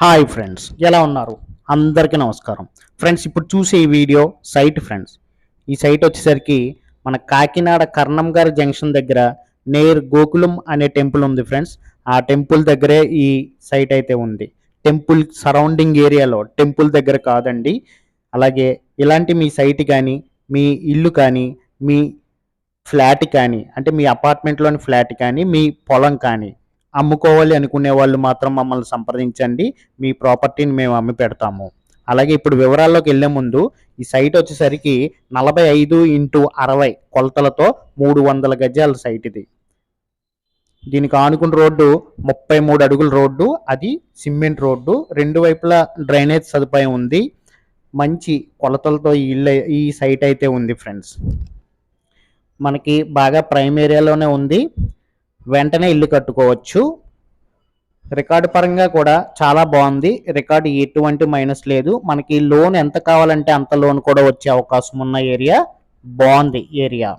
Hi friends. ఎలా ఉన్నారు? అందరికీ నమస్కారం. ఫ్రెండ్స్ ఇప్పుడు చూసే ఈ వీడియో సైట్ ఫ్రెండ్స్. ఈ సైట్ వచ్చేసరికి మన కాకినాడ కర్ణం గారి జంక్షన్ దగ్గర నేర్ గోకులం అనే టెంపుల్ ఉంది ఫ్రెండ్స్. ఆ టెంపుల్ దగ్గరే ఈ సైట్ అయితే ఉంది. టెంపుల్ సరౌండింగ్ ఏరియాలో టెంపుల్ దగ్గర కాదండి. అలాగే ఇలాంటి మీ సైట్ కానీ మీ ఇల్లు కానీ మీ ఫ్లాట్ కానీ అంటే మీ అపార్ట్మెంట్లోని ఫ్లాట్ కానీ మీ పొలం కానీ అమ్ముకోవాలి అనుకునే వాళ్ళు మాత్రం మమ్మల్ని సంప్రదించండి. మీ ప్రాపర్టీని మేము అమ్మి పెడతాము. అలాగే ఇప్పుడు వివరాల్లోకి వెళ్ళే ముందు ఈ సైట్ వచ్చేసరికి నలభై ఐదు ఇంటూ అరవై కొలతలతో మూడు వందల గజాల సైట్ ఇది. దీనికి ఆనుకున్న రోడ్డు ముప్పై మూడు అడుగుల రోడ్డు అది సిమెంట్ రోడ్డు. రెండు వైపులా డ్రైనేజ్ సదుపాయం ఉంది. మంచి కొలతలతో ఈ ఇల్లు ఈ సైట్ అయితే ఉంది ఫ్రెండ్స్. మనకి బాగా ప్రైమ్ ఏరియాలోనే ఉంది. వెంటనే ఇల్లు కట్టుకోవచ్చు. రికార్డు పరంగా కూడా చాలా బాగుంది. రికార్డు ఎటువంటి మైనస్ లేదు. మనకి లోన్ ఎంత కావాలంటే అంత లోన్ కూడా వచ్చే అవకాశం ఉన్న ఏరియా బాగుంది ఏరియా.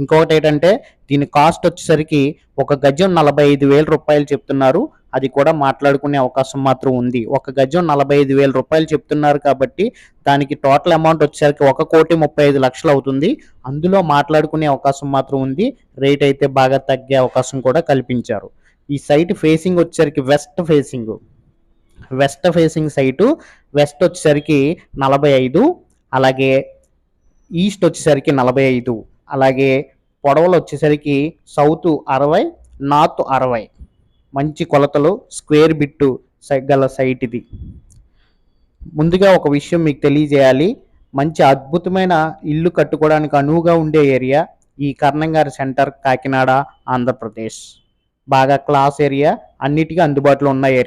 ఇంకొకటి ఏంటంటే దీని కాస్ట్ వచ్చేసరికి ఒక గజం నలభై ఐదు వేల రూపాయలు చెప్తున్నారు. అది కూడా మాట్లాడుకునే అవకాశం మాత్రం ఉంది. ఒక గజం నలభై ఐదు వేల రూపాయలు చెప్తున్నారు కాబట్టి దానికి టోటల్ అమౌంట్ వచ్చేసరికి ఒక కోటి ముప్పై ఐదు లక్షలు అవుతుంది. అందులో మాట్లాడుకునే అవకాశం మాత్రం ఉంది. రేట్ అయితే బాగా తగ్గే అవకాశం కూడా కల్పించారు. ఈ సైట్ ఫేసింగ్ వచ్చేసరికి west facing west facing site west వచ్చేసరికి నలభై ఐదు అలాగే ఈస్ట్ వచ్చేసరికి నలభై ఐదు అలాగే పొడవలు వచ్చేసరికి సౌత్ అరవై నార్త్ అరవై. మంచి కొలతలు స్క్వేర్ బిట్టు గల సైట్ ఇది. ముందుగా ఒక విషయం మీకు తెలియజేయాలి. మంచి అద్భుతమైన ఇల్లు కట్టుకోవడానికి అనువుగా ఉండే ఏరియా ఈ కర్ణంగారి సెంటర్ కాకినాడ ఆంధ్రప్రదేశ్. బాగా క్లాస్ ఏరియా అన్నిటికీ అందుబాటులో ఉన్న ఏరియా.